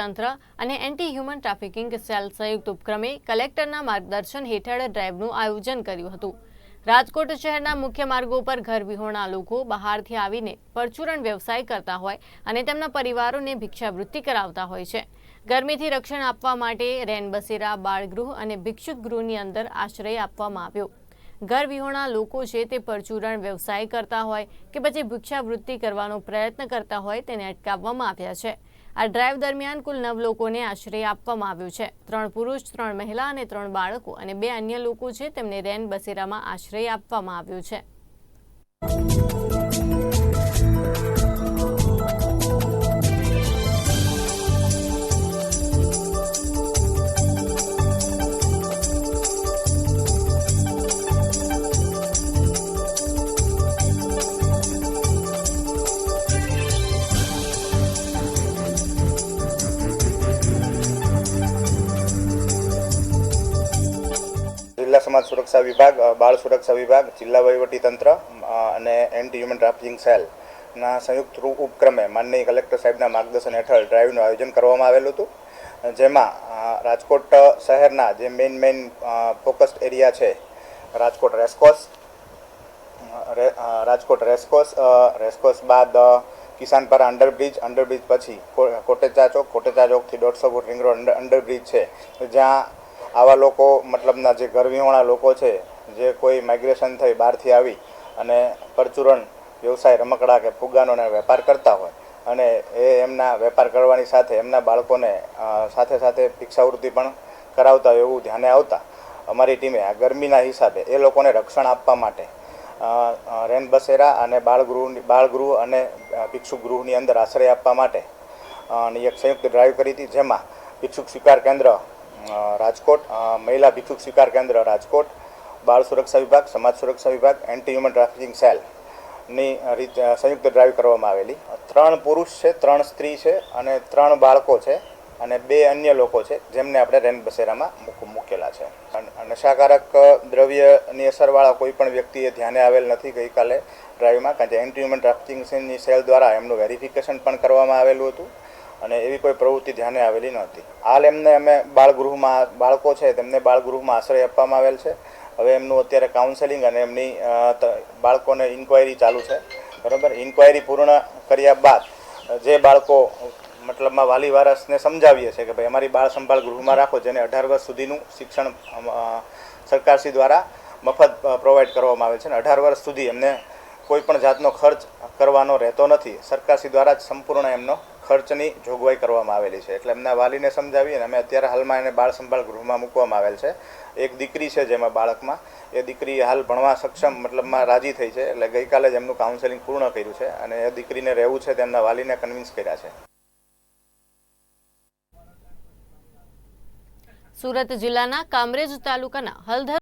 તંત્ર અને anti human trafficking cell સંયુક્ત ઉપક્રમે કલેક્ટરના માર્ગદર્શન હેઠળ ડ્રાઈવનું આયોજન કર્યું હતું. રાજકોટ શહેરના મુખ્ય માર્ગો પર ઘર વિહોણા લોકો બહારથી આવીને પરચુરણ વ્યવસાય કરતા હોય અને તેમના પરિવારોને ભિક્ષાવૃત્તિ કરાવતા હોય છે. ગરમીથી રક્ષણ આપવા માટે રેનબસેરા બાળગૃહ અને ભિક્ષુક ગૃહની અંદર આશ્રય આપવામાં આવ્યો. ઘર વિહોણા લોકો છે તે પરચુરણ વ્યવસાય કરતા હોય કે પછી ભિક્ષાવૃત્તિ કરવાનો પ્રયત્ન કરતા હોય તેને અટકાવવામાં આવ્યા છે. આ ડ્રાઈવ દરમિયાન કુલ નવ લોકોને આશ્રય આપવામાં આવ્યો છે. ત્રણ પુરુષ, ત્રણ મહિલા અને ત્રણ બાળકો અને બે અન્ય લોકો છે, તેમને રેન બસેરામાં આશ્રય આપવામાં આવ્યો છે. જિલ્લા સમાજ સુરક્ષા વિભાગ બાળ સુરક્ષા વિભાગ, જિલ્લા તંત્ર અને એન્ટી હ્યુમન ટ્રાફિકિંગ સેલના સંયુક્ત ઉપક્રમે માનનીય કલેક્ટર સાહેબના માર્ગદર્શન હેઠળ ડ્રાઈવનું આયોજન કરવામાં આવેલું હતું. જેમાં રાજકોટ શહેરના જે મેઇન મેઇન ફોકસ્ડ એરિયા છે, Rajkot racecourse Rajkot racecourse racecourse બાદ કિસાનપરા અંડરબ્રિજ અંડરબ્રિજ પછી કોટેચા ચોક, કોટેચા ચોકથી દોઢસો foot ring road under, underbridge છે. જ્યાં આવા લોકો, મતલબના જે ગરવિહોણા લોકો છે, જે કોઈ માઇગ્રેશન થઈ બહારથી આવી અને પરચુરણ વ્યવસાય રમકડા કે ફુગ્ગાનોને વેપાર કરતા હોય અને એ એમના વેપાર કરવાની સાથે એમના બાળકોને સાથે સાથે ભિક્ષાવૃત્તિ પણ કરાવતા હોય એવું ધ્યાને આવતા. અમારી ટીમે આ ગરમીના હિસાબે એ લોકોને રક્ષણ આપવા માટે રેન બસેરા અને બાળગૃહ બાળગૃહ અને ભિક્ષુગૃહની અંદર આશ્રય આપવા માટે એક સંયુક્ત ડ્રાઈવ કરી હતી જેમાં ભિક્ષુક સ્વીકાર કેન્દ્ર રાજકોટ મહિલા ભિક્ષુક સ્વીકાર કેન્દ્ર, રાજકોટ, બાળ સુરક્ષા વિભાગ, સમાજ સુરક્ષા વિભાગ એન્ટી હ્યુમન ટ્રાફિકિંગ સેલની રીતે સંયુક્ત ડ્રાઈવ કરવામાં આવેલી. ત્રણ પુરુષ છે, ત્રણ સ્ત્રી છે અને ત્રણ બાળકો છે અને બે અન્ય લોકો છે, જેમને આપણે રેન બસેરામાં મૂક- મૂકેલા છે. નશાકારક દ્રવ્યની અસરવાળા કોઈ પણ વ્યક્તિએ ધ્યાને આવેલ નથી ગઈકાલે ડ્રાઈવમાં કારણ કે એન્ટી હ્યુમન ટ્રાફિકિંગની સેલ દ્વારા એમનું વેરિફિકેશન પણ કરવામાં આવેલું હતું. અને એવી કોઈ પ્રવૃત્તિ ધ્યાને આવેલી નહોતી. હાલ એમને અમે બાળગૃહમાં બાળકો છે, તેમને બાળગૃહમાં આશ્રય આપવામાં આવેલ છે. હવે એમનું અત્યારે કાઉન્સેલિંગ અને એમની બાળકોને ઇન્ક્વાયરી ચાલુ છે. બરાબર? ઇન્ક્વાયરી પૂર્ણ કર્યા બાદ, જે બાળકો, મતલબમાં વાલી વારસને સમજાવીએ છીએ કે ભાઈ અમારી બાળ સંભાળ ગૃહમાં રાખો, જેને અઢાર વર્ષ સુધીનું શિક્ષણ સરકારશ્રી દ્વારા મફત પ્રોવાઈડ કરવામાં આવે છે અને અઢાર વર્ષ સુધી એમને કોઈ પણ જાતનો ખર્ચ કરવાનો રહેતો નથી. સરકારશ્રી દ્વારા જ સંપૂર્ણ એમનો ખર્ચની જોગવાઈ કરવામાં આવેલી છે. એટલે એમના વાલીને સમજાવી અને અમે અત્યારે હાલમાં એને બાળ સંભાળ ગૃહમાં મૂકવામાં આવેલ છે. એક દીકરી છે જેમાં બાળકમાં. એ દીકરી હાલ ભણવા સક્ષમ મતલબમાં રાજી થઈ છે. એટલે ગઈકાલે જ એમનું કાઉન્સેલિંગ પૂર્ણ કર્યું છે અને એ દીકરીને રહેવું છે તેમના વાલીને કન્વિન્સ કર્યા છે. સુરત જિલ્લાના કામરેજ તાલુકાના હલધર